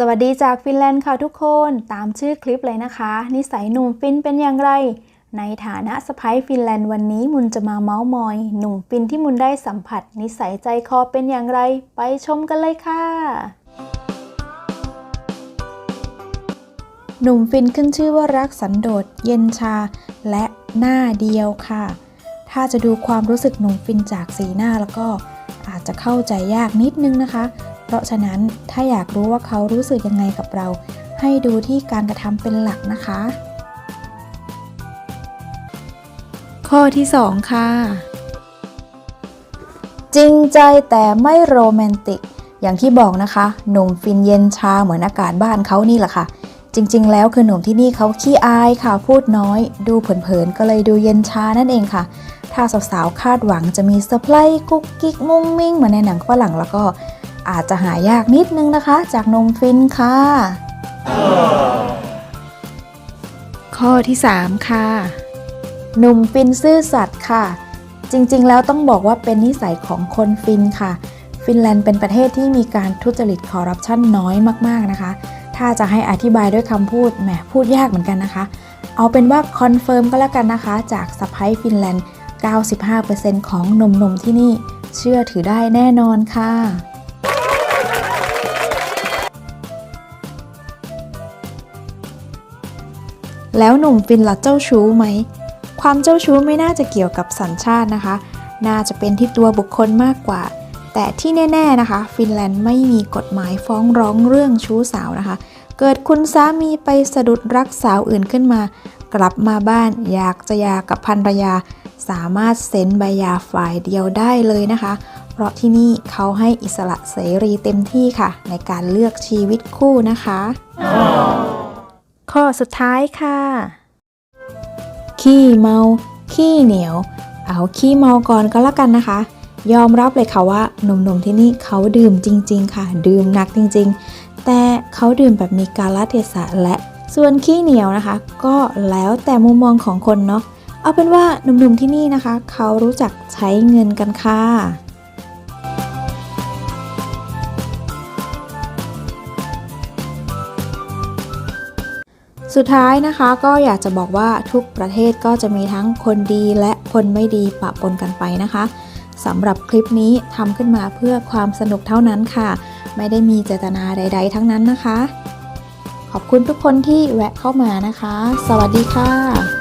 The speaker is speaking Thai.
สวัสดีจากฟินแลนด์ค่ะทุกคน ตามชื่อคลิปเลยนะคะ นิสัยหนุ่มฟินเป็นอย่างไร ในฐานะสไปฟินแลนด์วันนี้มุนจะมาเมาส์มอย หนุ่มฟินที่มุนได้สัมผัส นิสัยใจคอเป็นอย่างไร ไปชมกันเลยค่ะ หนุ่มฟินขึ้นชื่อว่ารักสันโดษเย็นชา และหน้าเดียวค่ะ ถ้าจะดูความรู้สึกหนุ่มฟินจากสีหน้าแล้วก็ อาจจะเข้าใจยากนิดนึงนะคะ เพราะฉะนั้นถ้าอยากรู้ว่าเขารู้สึกยังไงกับเรา ให้ดูที่การกระทำเป็นหลักนะคะ ข้อที่ 2 ค่ะ จริงใจแต่ไม่โรแมนติก อย่างที่บอกนะคะหนุ่มฟินเย็นชาเหมือนอากาศบ้านเขานี่แหละค่ะจริงๆ แล้วคือหนุ่มที่นี่เขาขี้อายค่ะ พูดน้อย ดูเผินๆ ก็เลยดูเย็นชานั่นเองค่ะ ถ้าสาวๆ คาดหวังจะมีเซอร์ไพรส์กุ๊กกิ๊กมุ้งมิ้งเหมือนในหนังฝรั่งแล้วก็อาจจะหายากนิดนึงนะคะ จากนมฟินค่ะ ข้อที่ 3 ค่ะ หนุ่มฟินซื่อสัตย์ค่ะ จริงๆ แล้วต้องบอกว่าเป็นนิสัยของคนฟินค่ะ ฟินแลนด์เป็นประเทศที่มีการทุจริตคอร์รัปชันน้อยมากๆนะคะ ถ้าจะให้อธิบายด้วยคำพูดแหมพูดยากเหมือนกันนะคะ เอาเป็นว่าคอนเฟิร์มก็แล้วกันนะคะ จากสไปฟินแลนด์ 95%ของหนุ่มๆที่นี่เชื่อถือได้แน่นอนค่ะแล้วหนุ่มฟินล่ะเจ้าชู้ไหม ความเจ้าชู้ไม่น่าจะเกี่ยวกับสัญชาตินะคะ น่าจะเป็นที่ตัวบุคคลมากกว่า แต่ที่แน่ ๆนะคะ ฟินแลนด์ไม่มีกฎหมายฟ้องร้องเรื่องชู้สาวนะคะ เกิดคุณสามีไปสะดุดรักสาวอื่นขึ้นมา กลับมาบ้านอยากจะยากับภรรยา สามารถเซ็นใบยาฝ่ายเดียวได้เลยนะคะ เพราะที่นี่เขาให้อิสระเสรีเต็มที่ค่ะ ในการเลือกชีวิตคู่นะคะ ข้อสุดท้ายค่ะ ขี้เมา ขี้เหนียว เอาขี้เมาก่อนก็แล้วกันนะคะ ยอมรับเลยค่ะว่าหนุ่มๆที่นี่เขาดื่มจริง ๆ ค่ะ ดื่มหนักจริง ๆ แต่เขาดื่มแบบมีกาลเทศะและส่วนขี้เหนียวนะคะ ก็แล้วแต่มุมมองของคนเนาะ เอาเป็นว่าหนุ่มๆที่นี่นะคะ เขารู้จักใช้เงินกันค่ะสุดท้ายนะคะก็อยากจะบอกว่าทุกประเทศก็จะมีทั้งคนดีและคนไม่ดีปะปนกันไปนะคะสำหรับคลิปนี้ทำขึ้นมาเพื่อความสนุกเท่านั้นค่ะ ไม่ได้มีเจตนาใด ๆ ทั้งนั้นนะคะ ขอบคุณทุกคนที่แวะเข้ามานะคะ สวัสดีค่ะ